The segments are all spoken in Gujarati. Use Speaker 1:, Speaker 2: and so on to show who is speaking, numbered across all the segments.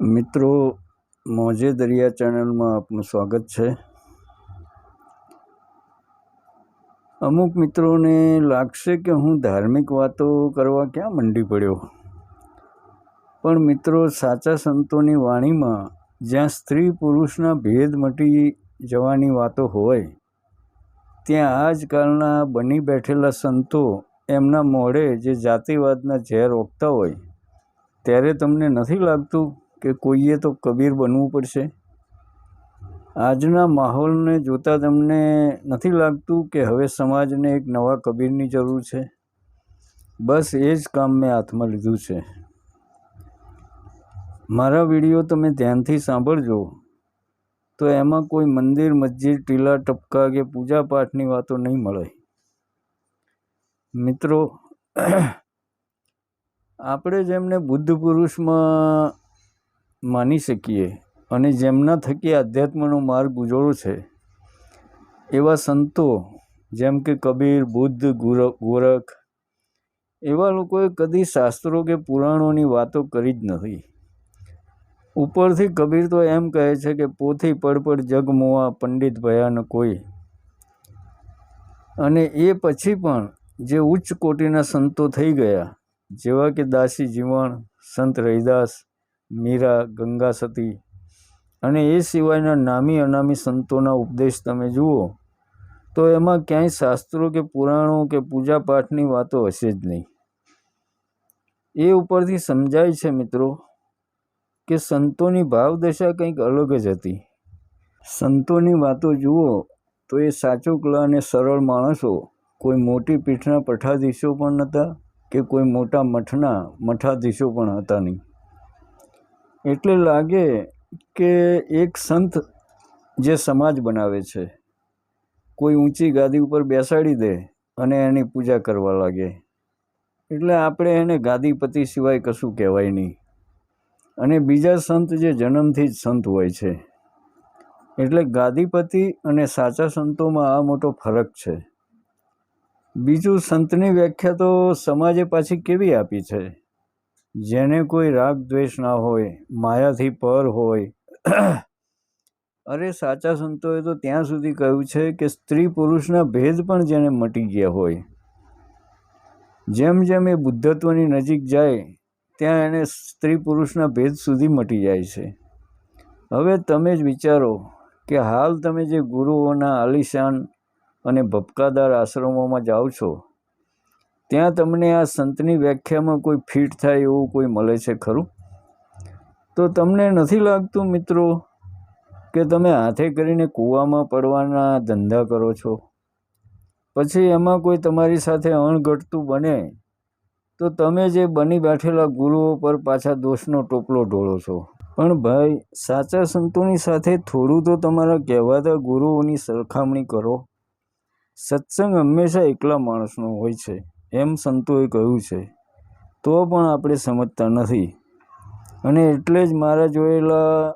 Speaker 1: મિત્રો, મોજે દરિયા ચેનલમાં આપનું સ્વાગત છે. અમુક મિત્રોને લાગશે કે હું ધાર્મિક વાતો કરવા ક્યાં મંડી પડ્યો. પણ મિત્રો, સાચા સંતોની વાણીમાં જ્યાં સ્ત્રી પુરુષના ભેદ મટી જવાની વાતો હોય, ત્યાં આજકાલના બની બેઠેલા સંતો એમના મોઢે જે જાતિવાદના ઝેર ઓગતા હોય, ત્યારે તમને નથી લાગતું? કે કોઈએ તો કબીર બનવું પડશે? આજના માહોલને જોતાં તમને નથી લાગતું કે હવે સમાજને એક નવા કબીરની જરૂર છે? બસ એ જ કામ મેં હાથમાં લીધું છે. મારા વીડિયો તમે ધ્યાનથી સાંભળજો. તો એમાં કોઈ મંદિર, મસ્જિદ, ટીલા, ટપકા કે પૂજા પાઠની વાતો નહીં મળે. મિત્રો, આપણે જેમને બુદ્ધ પુરુષમાં માની શકીએ અને જેમના થકી આધ્યાત્મનો માર્ગ ઉજળો છે. એવા સંતો જેમ કે કબીર, બુદ્ધ, ગુર, ગોરખ, એવા લોકોએ કદી શાસ્ત્રો કે પુરાણોની વાતો કરી જ નથી. ઉપરથી કબીર તો એમ કહે છે કે પોથી પડપડ જગમોવા પંડિત ભયાન કોઈ. અને એ પછી પણ જે ઉચ્ચ કોટીના સંતો થઈ ગયા, જેવા કે દાસી જીવણ સંત રૈદાસ મીરા ગંગા સતી. અને એ સિવાયના નામી અનામી સંતોના ઉપદેશ તમે જુઓ, તો એમાં ક્યાંય શાસ્ત્રો કે પુરાણો કે પૂજાપાઠની વાતો હશે જ નહીં. એ ઉપરથી સમજાય છે મિત્રો કે સંતોની ભાવદશા કંઈક અલગ જ હતી. સંતોની વાતો જુઓ, તો એ સાચુકલા અને સરળ માણસો, કોઈ મોટી પીઠના પઠાધીશો પણ નહોતા કે કોઈ મોટા મઠના મઠાધીશો પણ હતા નહીં. એટલે લાગે કે એક સંત જે સમાજ બનાવે છે, કોઈ ઊંચી ગાદી ઉપર બેસાડી દે અને એની પૂજા કરવા લાગે. એટલે આપણે એને ગાદીપતિ સિવાય કશું કહેવાય નહીં. અને બીજા સંત જે જન્મથી જ સંત હોય છે. એટલે ગાદીપતિ અને સાચા સંતોમાં આ મોટો ફરક છે. બીજું સંતની વ્યાખ્યા તો સમાજે પાછી કેવી આપી છે? જેને કોઈ રાગ દ્વેષ ના હોય, માયાથી પર હોય. અરે, સાચા સંતોએ તો ત્યાં સુધી કહ્યું છે કે સ્ત્રી પુરુષના ભેદ પણ જેને મટી ગયા હોય. જેમ જેમ એ બુદ્ધત્વની નજીક જાય, ત્યાં એને સ્ત્રી પુરુષના ભેદ સુધી મટી જાય છે. હવે તમે જ વિચારો કે હાલ તમે જે ગુરુઓના આલિશાન અને ભપકાદાર આશ્રમોમાં જાઓ છો ત્યાં તમને આ સંતની વ્યાખ્યામાં કોઈ ફિટ થાય એવું કોઈ મળે છે ખરું? તો તમને નથી લાગતું મિત્રો કે તમે હાથે કરીને કૂવામાં પડવાના ધંધા કરો છો? પછી એમાં કોઈ તમારી સાથે અણઘટતું બને? તો તમે જે બની બેઠેલા ગુરુઓ પર પાછા દોષનો ટોપલો ઢોળો છો. પણ ભાઈ, સાચા સંતોની સાથે થોડું તો તમારા કહેવાતા ગુરુઓની સરખામણી કરો. સત્સંગ હંમેશા એકલા માણસનો હોય છે. એમ સંતોએ કહ્યું છે. તો પણ આપણે સમજતા નથી. અને એટલે જ મારા જોયેલા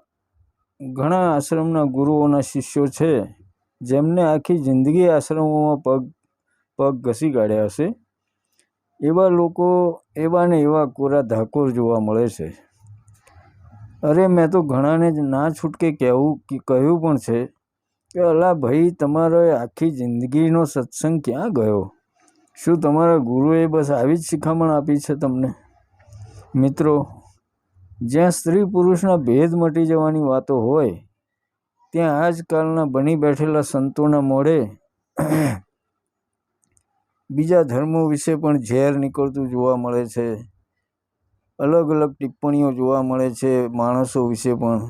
Speaker 1: ઘણા આશ્રમના ગુરુઓના શિષ્યો છે, જેમને આખી જિંદગી આશ્રમોમાં પગ પગ ઘસી કાઢ્યા હશે. એવા લોકો એવા ને એવા કોરા ધાકોર જોવા મળે છે. અરે, મેં તો ઘણાને જ ના છૂટકે કહેવું કહ્યું પણ છે, કે અલા ભાઈ, તમારો આખી જિંદગીનો સત્સંગ ક્યાં ગયો? શું તમારા ગુરુએ બસ આવી જ શિખામણ આપી છે તમને? મિત્રો, જ્યાં સ્ત્રી પુરુષના ભેદ મટી જવાની વાતો હોય, ત્યાં આજકાલના બની બેઠેલા સંતોના મોઢે બીજા ધર્મો વિશે પણ ઝેર નીકળતું જોવા મળે છે. અલગ અલગ ટિપ્પણીઓ જોવા મળે છે માણસો વિશે પણ.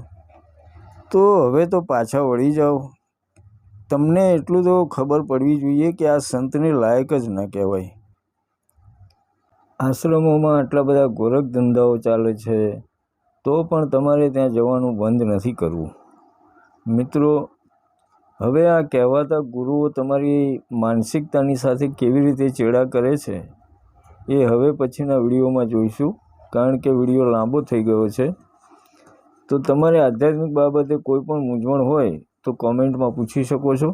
Speaker 1: તો હવે તો પાછા વળી જાઓ. તમને એટલું તો ખબર પડવી જોઈએ કે આ સંતને લાયક જ ન કહેવાય. આશ્રમોમાં આટલા બધા ગોરખ ધંધાઓ ચાલે છે, તો પણ તમારે ત્યાં જવાનું બંધ નથી કરવું. મિત્રો, હવે આ કહેવાતા ગુરુઓ તમારી માનસિકતાની સાથે કેવી રીતે ચેડા કરે છે, એ હવે પછીના વિડીયોમાં જોઈશું, કારણ કે વીડિયો લાંબો થઈ ગયો છે. તો તમારે આધ્યાત્મિક બાબતે કોઈ પણ મૂંઝવણ હોય તો કોમેન્ટમાં પૂછી શકો છો.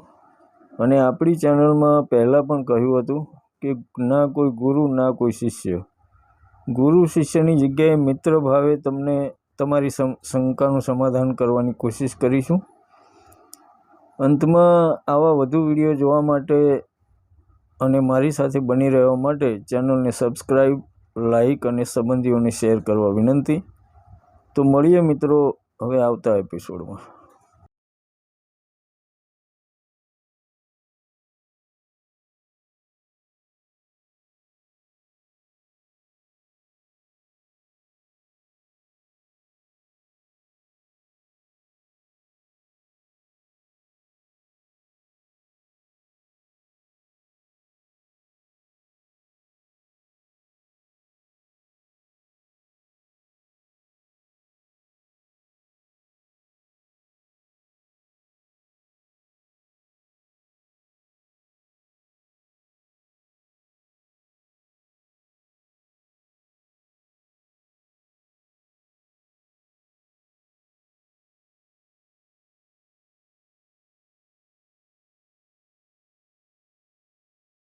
Speaker 1: અને આપણી ચેનલમાં પહેલાં પણ કહ્યું હતું કે ના કોઈ ગુરુ, ના કોઈ શિષ્ય. ગુરુ શિષ્યની જગ્યાએ મિત્ર ભાવે તમને તમારી શંકાનું સમાધાન કરવાની કોશિશ કરીશું. અંતમાં આવા વધુ વીડિયો જોવા માટે અને મારી સાથે બની રહેવા માટે ચેનલને સબસ્ક્રાઈબ લાઈક અને સંબંધીઓને શેર કરવા વિનંતી. તો મળીએ મિત્રો હવે આવતા એપિસોડમાં